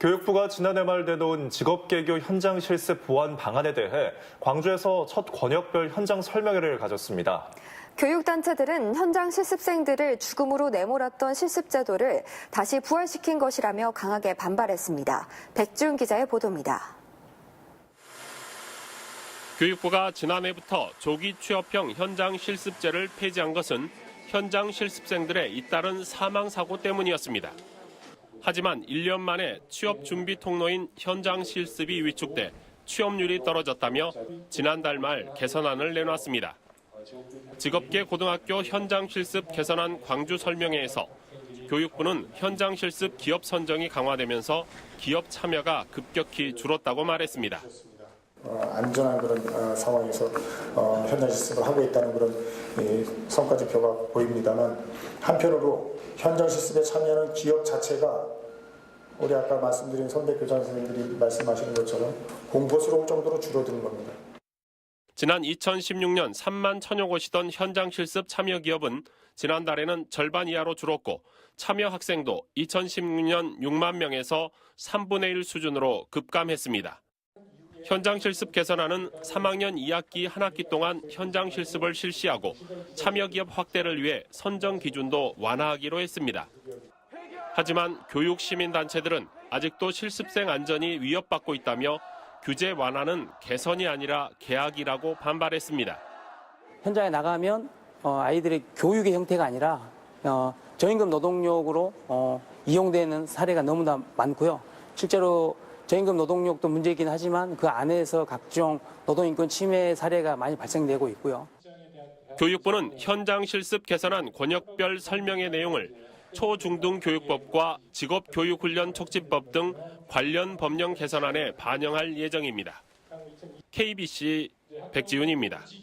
교육부가 지난해 말 내놓은 직업개교 현장 실습 보완 방안에 대해 광주에서 첫 권역별 현장 설명회를 가졌습니다. 교육단체들은 현장 실습생들을 죽음으로 내몰았던 실습제도를 다시 부활시킨 것이라며 강하게 반발했습니다. 백지훈 기자의 보도입니다. 교육부가 지난해부터 조기 취업형 현장 실습제를 폐지한 것은 현장 실습생들의 잇따른 사망 사고 때문이었습니다. 하지만 1년 만에 취업 준비 통로인 현장 실습이 위축돼 취업률이 떨어졌다며 지난달 말 개선안을 내놨습니다. 직업계 고등학교 현장 실습 개선안 광주 설명회에서 교육부는 현장 실습 기업 선정이 강화되면서 기업 참여가 급격히 줄었다고 말했습니다. 어, 안전한 그런 어, 상황에서 어, 현장 실습을 하고 있다는 그런 이, 성과 지표가 보입니다만 한편으로 현장 실습에 참여하는 기업 자체가 우리 아까 말씀드린 선배 교장 선생님들이 말씀하시는 것처럼 공포스러울 정도로 줄어드는 겁니다. 지난 2016년 3만 천여 곳이던 현장 실습 참여 기업은 지난달에는 절반 이하로 줄었고 참여 학생도 2016년 6만 명에서 3분의 1 수준으로 급감했습니다. 현장 실습 개선안은 3학년 2학기 한 학기 동안 현장 실습을 실시하고 참여 기업 확대를 위해 선정 기준도 완화하기로 했습니다. 하지만 교육 시민 단체들은 아직도 실습생 안전이 위협받고 있다며 규제 완화는 개선이 아니라 개혁이라고 반발했습니다. 현장에 나가면 어, 아이들의 교육의 형태가 아니라 어, 저임금 노동력으로 어, 이용되는 사례가 너무나 많고요. 실제로 저임금 노동력도 문제이긴 하지만 그 안에서 각종 노동인권 침해 사례가 많이 발생되고 있고요. 교육부는 현장 실습 개선안 권역별 설명의 내용을 초중등 교육법과 직업교육훈련 촉진법 등 관련 법령 개선안에 반영할 예정입니다. KBC 백지훈입니다.